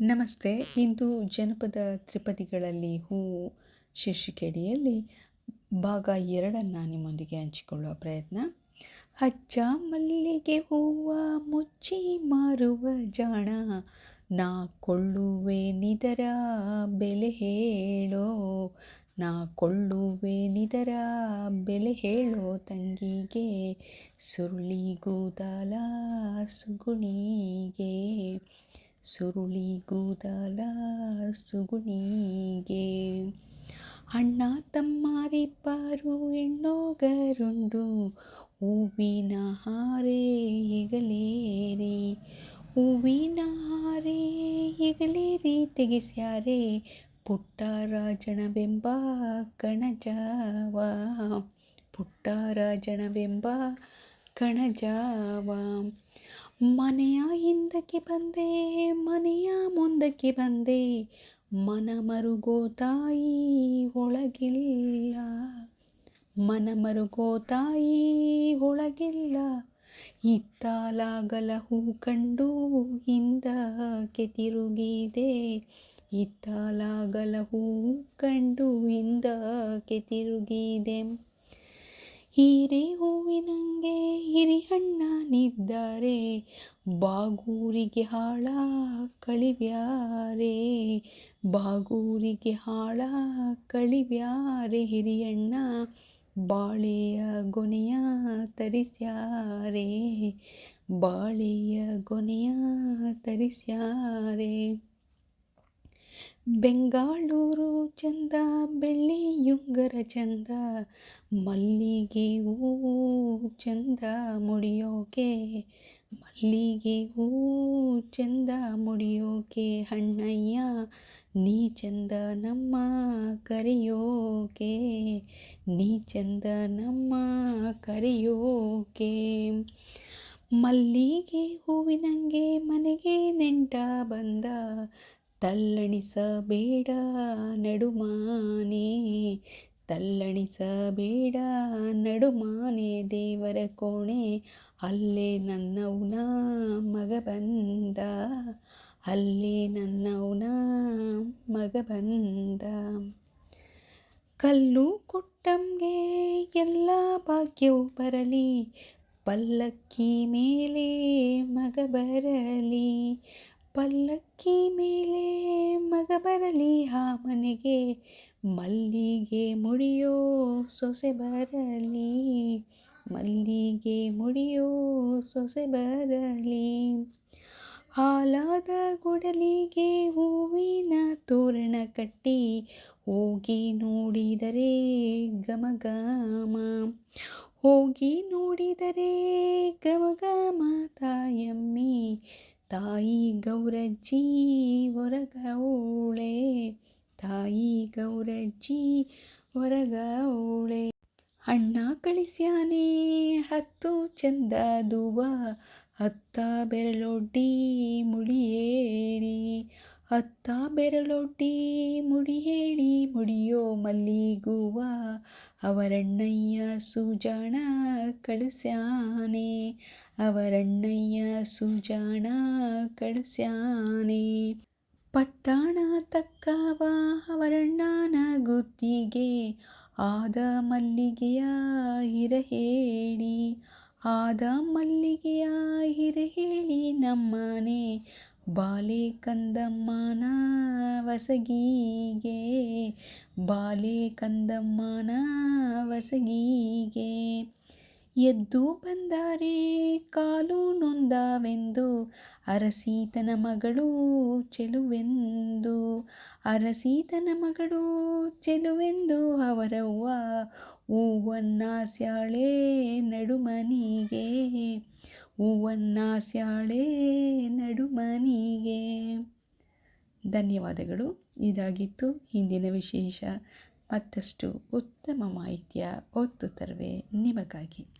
ನಮಸ್ತೆ. ಇಂದು ಜನಪದ ತ್ರಿಪದಿಗಳಲ್ಲಿ ಹೂವು ಶೀರ್ಷಿಕೆಯಡಿಯಲ್ಲಿ ಭಾಗ ಎರಡನ್ನು ನಿಮ್ಮೊಂದಿಗೆ ಹಂಚಿಕೊಳ್ಳುವ ಪ್ರಯತ್ನ. ಹಚ್ಚ ಮಲ್ಲಿಗೆ ಹೂವ ಮುಚ್ಚಿ ಮಾರುವ ಜಾಣ, ನಾ ಕೊಳ್ಳುವೆ ನಿದರ ಬೆಲೆ ಹೇಳೋ, ನಾ ಕೊಳ್ಳುವೆ ನಿದರ ಬೆಲೆ ಹೇಳೋ ತಂಗಿಗೆ ಸುರುಳಿ ಗೂದಲ ಸುಗುಣಿಗೆ. ಸುರುಳಿ ಗೂದಲ ಸುಗುಣಿಗೆ ಅಣ್ಣ ತಮ್ಮಾರಿಬ್ಬರು ಹೆಣ್ಣೋಗರುಂಡು ಹೂವಿನ ಹಾರೆ ಹೆಗಲೇರಿ ಹೂವಿನ ಹಾರೆ ಹೆಗಲೇರಿ ತೆಗೆಸ್ಯಾರೆ ಪುಟ್ಟ ರಾಜಣವೆಂಬ ಕಣಜಾವ ಪುಟ್ಟ ರಾಜಣವೆಂಬ ಕಣಜಾವ ಮನೆಯ ಹಿಂದಕ್ಕೆ ಬಂದೆ, ಮನೆಯ ಮುಂದಕ್ಕೆ ಬಂದೆ. ಮನ ಮರುಗೋ ತಾಯಿ ಒಳಗಿಲ್ಲ. ಮನ ಮರುಗೋ ತಾಯಿ ಒಳಗಿಲ್ಲ. ಇತ್ತಾಲಾಗಲ ಹೂ ಕಂಡು ಹಿಂದಕ್ಕೆ ತಿರುಗಿದೆ. ಇತ್ತಾಲಾಗಲ ಹೂ ಕಂಡು ಹಿಂದಕ್ಕೆ ತಿರುಗಿದೆ. ಹೀರೆ ಹೂವಿನಂಗೆ ಹಿರಿಯಣ್ಣನಿದ್ದಾರೆ ಬಾಗೂರಿಗೆ ಹಾಳ ಕಳಿವ್ಯಾರೆ? ಬಾಗೂರಿಗೆ ಹಾಳ ಕಳಿವ್ಯಾರೆ ಹಿರಿಯಣ್ಣ ಬಾಳೆಯ ಗೊನೆಯ ತರಿಸ್ಯಾರೆ? ಬಾಳೆಯ ಗೊನೆಯ ತರಿಸ್ಯಾರೆ? ಬೆಂಗಾಳೂರು ಚಂದ ಬೆಳ್ಳಿಯುಂಗರ ಚಂದ, ಮಲ್ಲಿಗೆ ಹೂ ಚಂದ ಮುಡಿಯೋಕೆ, ಮಲ್ಲಿಗೆ ಹೂ ಚಂದ ಮುಡಿಯೋಕೆ ಅಣ್ಣಯ್ಯ ನೀ ಚಂದ ನಮ್ಮ ಕರೆಯೋಕೆ, ನೀ ಚಂದ ನಮ್ಮ ಕರೆಯೋಕೆ. ಮಲ್ಲಿಗೆ ಹೂವಿನಂಗೆ ಮನೆಗೆ ನೆಂಟ ಬಂದ ತಲ್ಲಣಿಸಬೇಡ ನಡುಮಾನೆ ತಲ್ಲಣಿಸಬೇಡ ನಡುಮಾನೆ ದೇವರ ಕೋಣೆ, ಅಲ್ಲೇ ನನ್ನವನ ಮಗ ಬಂದ, ಅಲ್ಲೇ ನನ್ನವನ ಮಗ ಬಂದ. ಕಲ್ಲು ಕೊಟ್ಟಂಗೆ ಎಲ್ಲ ಭಾಗ್ಯವು ಬರಲಿ, ಪಲ್ಲಕ್ಕಿ ಮೇಲೆ ಮಗ ಬರಲಿ ಪಲ್ಲಕ್ಕಿ ಮೇಲೆ ಮಗ ಬರಲಿ ಆ ಮನೆಗೆ, ಮಲ್ಲಿಗೆ ಮುಡಿಯೋ ಸೊಸೆ ಬರಲಿ, ಮಲ್ಲಿಗೆ ಮುಡಿಯೋ ಸೊಸೆ ಬರಲಿ. ಹಾಲಾದ ಗುಡಲಿಗೆ ಹೂವಿನ ತೋರಣ ಕಟ್ಟಿ, ಹೋಗಿ ನೋಡಿದರೆ ಗಮಗಮ ಹೋಗಿ ನೋಡಿದರೆ ಗಮಗಮ ತಾಯಮ್ಮಿ ತಾಯಿ ಗೌರಜ್ಜಿ ಹೊರಗೌಳೆ ತಾಯಿ ಗೌರಜ್ಜಿ ಹೊರಗೌಳೆ ಅಣ್ಣ ಕಳಿಸ್ಯಾನೆ ಹತ್ತು ಚಂದದುವ ಹತ್ತ ಬೆರಳೊಡ್ಡಿ ಮುಡಿಯೇಳಿ ಹತ್ತ ಬೆರಳೊಡ್ಡಿ ಮುಡಿ ಹೇಳಿ ಮುಡಿಯೋ ಮಲ್ಲಿಗುವ, ಅವರಣ್ಣಯ್ಯ ಸುಜಾಣ ಕಳಿಸ್ಯಾನೆ. ಅವರಣ್ಣಯ್ಯ ಸುಜಾಣ ಕಳಿಸ್ಯಾನೆ. ಪಟ್ಟಣ ತಕ್ಕವ ಅವರಣ್ಣನ ಗುತ್ತಿಗೆ ಆದ ಮಲ್ಲಿಗೆಯ ಹಿರ ಹೇಳಿ, ಆದ ಮಲ್ಲಿಗೆಯ ಹಿರ ಹೇಳಿ ನಮ್ಮನೆ, ಬಾಲೆ ಕಂದಮ್ಮನ ವಸಗಿಗೆ, ಬಾಲೆ ಕಂದಮ್ಮನ ವಸಗಿಗೆ. ಎದ್ದು ಬಂದಾರೆ, ಕಾಲು ನೊಂದವೆಂದು. ಅರಸೀತನ ಮಗಳು ಚೆಲುವೆಂದು. ಅರಸೀತನ ಮಗಳು ಚೆಲುವೆಂದು ಅವರವ್ವ. ಹೂವನ್ನ ಸ್ಯಾಳೆ ನಡುಮನಿಗೆ. ಹೂವನ್ನ ಸ್ಯಾಳೆ ನಡುಮನಿಗೆ. ಧನ್ಯವಾದಗಳು. ಇದಾಗಿತ್ತು ಹಿಂದಿನ ವಿಶೇಷ. ಮತ್ತಷ್ಟು ಉತ್ತಮ ಮಾಹಿತಿಯ ಹೊತ್ತು ತರುವೆ ನಿಮಗಾಗಿ.